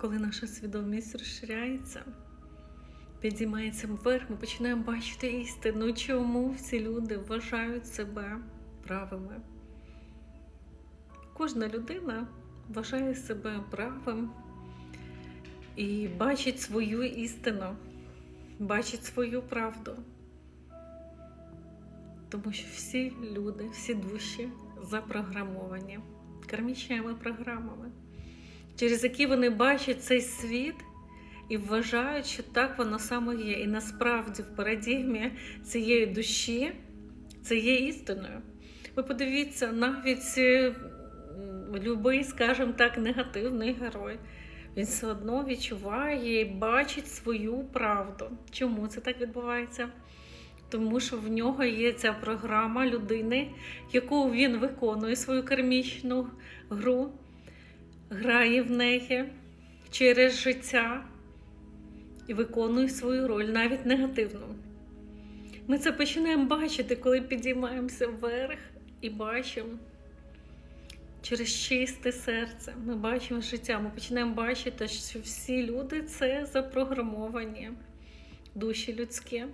коли наша свідомість розширяється, підіймається вверх, ми починаємо бачити істину, чому всі люди вважають себе правими. Кожна людина вважає себе правим і бачить свою істину, бачить свою правду. Тому що всі люди, всі душі запрограмовані кармічними програмами, через які вони бачать цей світ і вважають, що так воно саме є. І насправді в парадігмі цієї душі це є істиною. Ви подивіться, навіть е, любий, скажімо так, негативний герой. Він все одно відчуває і бачить свою правду. Чому це так відбувається? Тому що в нього є ця програма людини, яку він виконує свою кармічну гру, грає в неї через життя і виконує свою роль, навіть негативну. Ми це починаємо бачити, коли підіймаємося вверх і бачимо через чисте серце. Ми бачимо життя, ми починаємо бачити, що всі люди це запрограмовані душі людські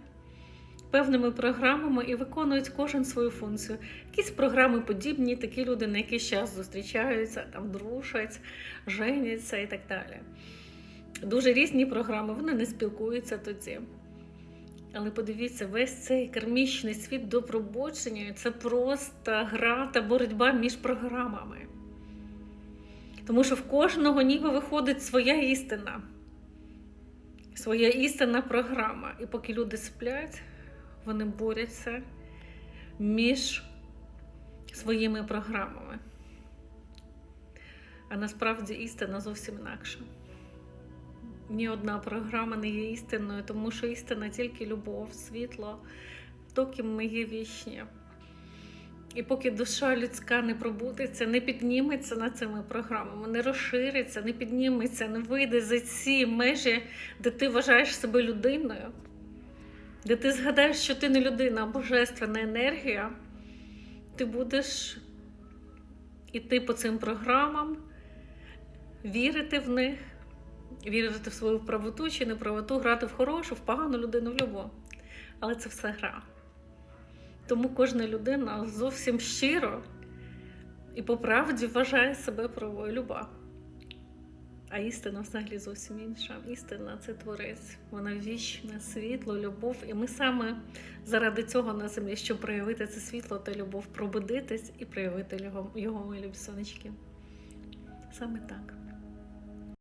певними програмами і виконують кожен свою функцію. Якісь програми подібні, такі люди на якийсь час зустрічаються, там дружать, женяться і так далі. Дуже різні програми, вони не спілкуються тоді. Але подивіться, весь цей кармічний світ до пробудження це просто гра та боротьба між програмами. Тому що в кожного ніби виходить своя істина, своя істинна програма. І поки люди сплять, вони борються між своїми програмами. А насправді істина зовсім інакша. Ні одна програма не є істинною, тому що істина тільки любов, світло, то, ким ми є вічні. І поки душа людська не пробудеться, не підніметься над цими програмами, не розшириться, не підніметься, не вийде за ці межі, де ти вважаєш себе людиною, де ти згадаєш, що ти не людина, а божественна енергія, ти будеш іти по цим програмам, вірити в них, вірити в свою правоту чи неправоту, грати в хорошу, в погану людину, в любу. Але це все гра. Тому кожна людина зовсім щиро і по правді вважає себе правою люба. А істина взагалі зовсім інша. Істина це творець. Вона вічне, світло, любов. І ми саме заради цього на землі, щоб проявити це світло та любов, пробудитись і проявити його, його милі сонечки. Саме так.